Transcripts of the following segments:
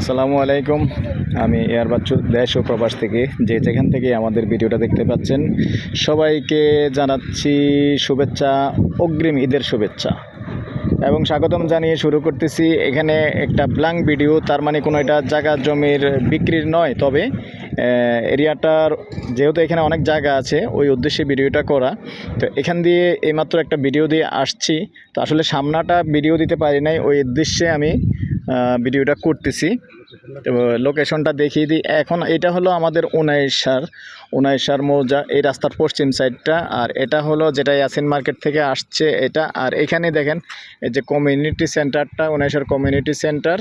আসসালামু আলাইকুম। আমি এয়ার বাচ্চু দেশ ও প্রবাস থেকে যে যেখান থেকে আমাদের ভিডিওটা দেখতে পাচ্ছেন, সবাইকে জানাচ্ছি শুভেচ্ছা, অগ্রিম ঈদের শুভেচ্ছা। এবং স্বাগতম জানিয়ে শুরু করতেছি এখানে একটা ব্ল্যাঙ্ক ভিডিও তার মানে কোনো এটা জায়গা জমির বিক্রির নয়, তবে এরিয়াটার যেহেতু এখানে অনেক জায়গা আছে, ওই উদ্দেশ্যে ভিডিওটা করা। তো এখান দিয়ে এইমাত্র একটা ভিডিও দিয়ে আসছি। তো আসলে সামনাটা ভিডিও দিতে পারি নাই, ওই উদ্দেশ্যে আমি ভিডিওটা করতেছি। তো লোকেশনটা দেখিয়ে দিই। এখন এটা হলো আমাদের উনাইশার উনাইশার মৌজা, এই রাস্তার পশ্চিম সাইডটা আর এটা হলো যেটা ইয়াসিন মার্কেট থেকে আসছে এটা। আর এখানে দেখেন, এই যে কমিউনিটি সেন্টারটা উনাইশার কমিউনিটি সেন্টার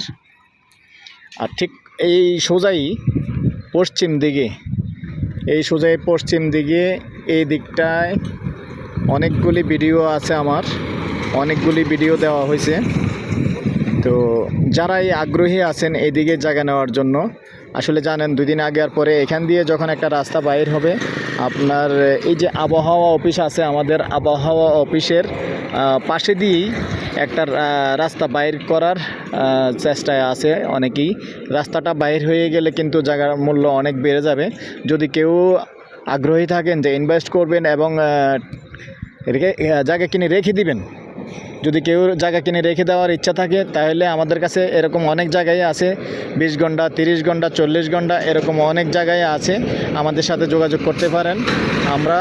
আর ঠিক এই সোজাই পশ্চিম দিকে, এই সোজাই পশ্চিম দিকে, এই দিকটায় অনেকগুলি ভিডিও আছে আমার। অনেকগুলি ভিডিও দেওয়া হয়েছে। তো যারা এই আগ্রহী আছেন এদিকে জায়গা নেওয়ার জন্য, আসলে জানেন দুই দিন আগে আর পরে এখান দিয়ে যখন একটা রাস্তা বাইর হবে, আপনার এই যে আবহাওয়া অফিস আছে আমাদের আবহাওয়া অফিসের পাশে দিয়েই একটা রাস্তা বাইর করার চেষ্টায় আছে অনেকেই। রাস্তাটা বাইর হয়ে গেলে কিন্তু জায়গার মূল্য অনেক বেড়ে যাবে। যদি কেউ আগ্রহী থাকেন যে ইনভেস্ট করবেন এবং জায়গা কিনে রেখে দিবেন যদি কেউ জায়গা কিনে রেখে দেওয়ার ইচ্ছা থাকে, তাহলে আমাদের কাছে এরকম অনেক জায়গায় আছে। বিশ ঘণ্টা, তিরিশ ঘণ্টা, চল্লিশ ঘণ্টা এরকম অনেক জায়গায় আছে। আমাদের সাথে যোগাযোগ করতে পারেন। আমরা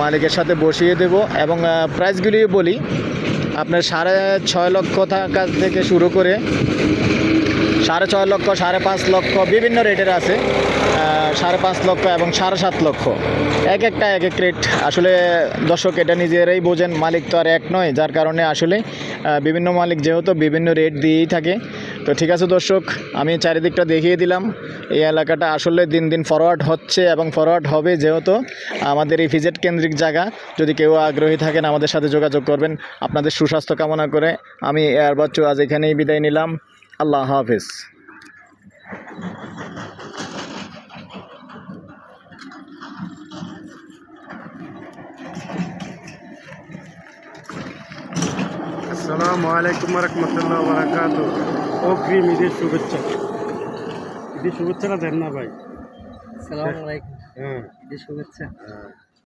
মালিকের সাথে বসিয়ে দেব এবং প্রাইসগুলি বলি। আপনার সাড়ে ছয় লক্ষ টাকা থেকে শুরু করে সাড়ে ছয় লক্ষ, সাড়ে পাঁচ লক্ষ বিভিন্ন রেটের আছে। সাড়ে পাঁচ লক্ষ এবং সাড়ে সাত লক্ষ। এক একটা, এক এক রেট আসলে দর্শক এটা নিজেরাই বোঝেন, মালিক তো আর এক নয়, যার কারণে আসলে বিভিন্ন মালিক যেহেতু বিভিন্ন রেট দিয়েই থাকে। তো ঠিক আছে দর্শক, আমি চারিদিকটা দেখিয়ে দিলাম। এই এলাকাটা আসলে দিন দিন ফরওয়ার্ড হচ্ছে এবং ফরওয়ার্ড হবে যেহেতু আমাদের এই ভিজিট কেন্দ্রিক জায়গা। যদি কেউ আগ্রহী থাকেন আমাদের সাথে যোগাযোগ করবেন। আপনাদের সুস্বাস্থ্য কামনা করে আমি এয়ার বাচ্চু আজ এখানেই বিদায় নিলাম। আল্লাহ হাফিজ। আসসালামু আলাইকুম রহমতুল্লাহ বারাকাত অগ্রিম ঈদের শুভেচ্ছা। ঈদের শুভেচ্ছাটা দেন না ভাই? সালাম আলাইকুম। হ্যাঁ। ঈদের শুভেচ্ছা। হ্যাঁ।